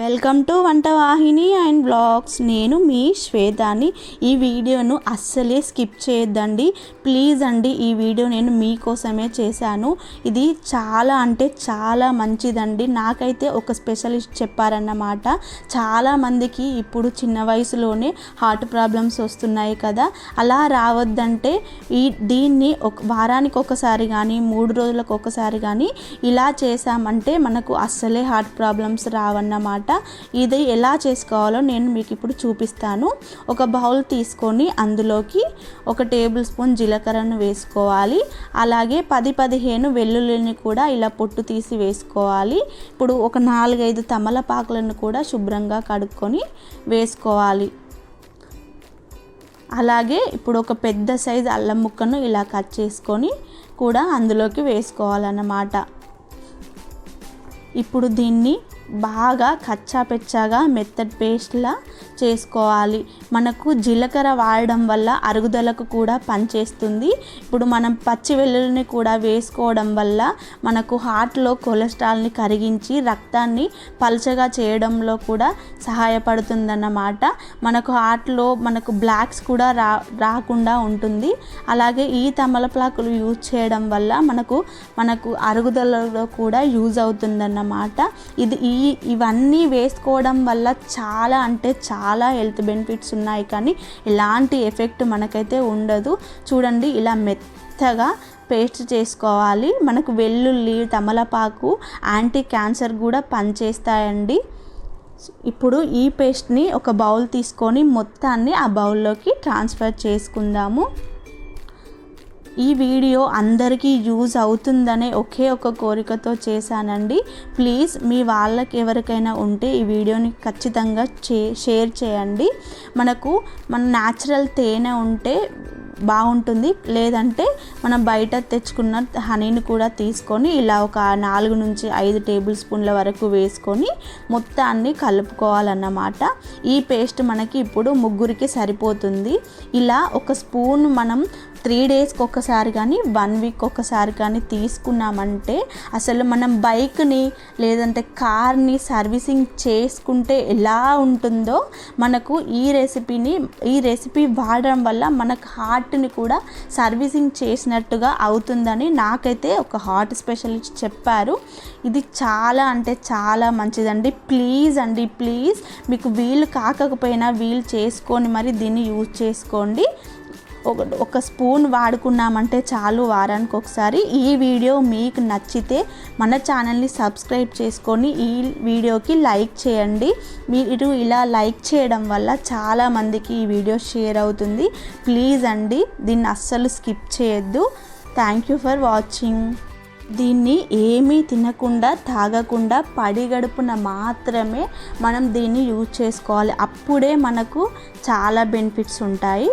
Welcome to వంట వాహిని and blogs నేను మీ శ్వేతాని. ఈ వీడియోను అస్సలే స్కిప్ చేయొద్దండి. ప్లీజ్ అండి ఈ వీడియో నేను మీకోసమే చేశాను. ఇది చాలా అంటే చాలా మంచిదండి. నాకైతే ఒక స్పెషలిస్ట్ చెప్పారన్నమాట. చాలామందికి ఇప్పుడు చిన్న వయసులోనే హార్ట్ ప్రాబ్లమ్స్ వస్తున్నాయి కదా. అలా రావద్దంటే ఈ దీన్ని ఒక వారానికి ఒకసారి కానీ మూడు రోజులకు ఒకసారి కానీ ఇలా చేసామంటే మనకు అస్సలే హార్ట్ ప్రాబ్లమ్స్ రావన్నమాట. ఇది ఎలా చేసుకోవాలో నేను మీకు ఇప్పుడు చూపిస్తాను. ఒక బౌల్ తీసుకొని అందులోకి ఒక టేబుల్ స్పూన్ జీలకర్రను వేసుకోవాలి. అలాగే పది పదిహేను వెల్లుల్లిని కూడా ఇలా పొట్టు తీసి వేసుకోవాలి. ఇప్పుడు ఒక నాలుగైదు తమలపాకులను కూడా శుభ్రంగా కడుక్కొని వేసుకోవాలి. అలాగే ఇప్పుడు ఒక పెద్ద సైజు అల్లం ముక్కను ఇలా కట్ చేసుకొని కూడా అందులోకి వేసుకోవాలన్నమాట. ఇప్పుడు దీన్ని బాగా కచ్చా పెచ్చాగా మెత్తటి పేస్ట్లా చేసుకోవాలి. మనకు జీలకర్ర వాడడం వల్ల అరుగుదలకు కూడా పనిచేస్తుంది. ఇప్పుడు మనం పచ్చి వెల్లుల్లిని కూడా వేసుకోవడం వల్ల మనకు హార్ట్లో కొలెస్ట్రాల్ని కరిగించి రక్తాన్ని పలచగా చేయడంలో కూడా సహాయపడుతుందన్నమాట. మనకు హార్ట్లో మనకు బ్లాక్స్ కూడా రా రాకుండా ఉంటుంది. అలాగే ఈ తమలపాకులు యూజ్ చేయడం వల్ల మనకు మనకు అరుగుదలలో కూడా యూజ్ అవుతుందన్నమాట. ఇది ఈ ఈ ఇవన్నీ వేసుకోవడం వల్ల చాలా అంటే చాలా హెల్త్ బెనిఫిట్స్ ఉన్నాయి కానీ ఎలాంటి ఎఫెక్ట్ మనకైతే ఉండదు. చూడండి ఇలా మెత్తగా పేస్ట్ చేసుకోవాలి. మనకు వెల్లుల్లి తమలపాకు యాంటీ క్యాన్సర్ కూడా పనిచేస్తాయండి. ఇప్పుడు ఈ పేస్ట్ని ఒక బౌల్ తీసుకొని మొత్తాన్ని ఆ బౌల్లోకి ట్రాన్స్ఫర్ చేసుకుందాము. ఈ వీడియో అందరికీ యూజ్ అవుతుందనే ఒకే ఒక కోరికతో చేశానండి. ప్లీజ్ మీ వాళ్ళకి ఎవరికైనా ఉంటే ఈ వీడియోని ఖచ్చితంగా చే షేర్ చేయండి. మనకు మన న్యాచురల్ తేనె ఉంటే బాగుంటుంది. లేదంటే మనం బయట తెచ్చుకున్న హనీని కూడా తీసుకొని ఇలా ఒక నాలుగు నుంచి ఐదు టేబుల్ స్పూన్ల వరకు వేసుకొని మొత్తాన్ని కలుపుకోవాలన్నమాట. ఈ పేస్ట్ మనకి ఇప్పుడు ముగ్గురికి సరిపోతుంది. ఇలా ఒక స్పూన్ మనం త్రీ డేస్కి ఒకసారి కానీ వన్ వీక్ ఒకసారి కానీ తీసుకున్నామంటే అసలు మనం బైక్ని లేదంటే కార్ని సర్వీసింగ్ చేసుకుంటే ఎలా ఉంటుందో మనకు ఈ రెసిపీని ఈ రెసిపీ వాడడం వల్ల మనకు హార్ట్ని కూడా సర్వీసింగ్ చేసినట్టుగా అవుతుందని నాకైతే ఒక హార్ట్ స్పెషలిస్ట్ చెప్పారు. ఇది చాలా అంటే చాలా మంచిదండి. ప్లీజ్ అండి ప్లీజ్. మీకు వీలు కాకపోయినా వీలు చేసుకొని మరి దీన్ని యూజ్ చేసుకోండి. ఒక ఒక స్పూన్ వాడుకున్నామంటే చాలు వారానికి ఒకసారి. ఈ వీడియో మీకు నచ్చితే మన ఛానల్ని సబ్స్క్రైబ్ చేసుకొని ఈ వీడియోకి లైక్ చేయండి. మీరు ఇలా లైక్ చేయడం వల్ల చాలామందికి ఈ వీడియో షేర్ అవుతుంది. ప్లీజ్ అండి దీన్ని అస్సలు స్కిప్ చేయొద్దు. థ్యాంక్ యూ ఫర్ వాచింగ్ దీన్ని ఏమీ తినకుండా తాగకుండా పడిగడుపున మాత్రమే మనం దీన్ని యూజ్ చేసుకోవాలి. అప్పుడే మనకు చాలా బెనిఫిట్స్ ఉంటాయి.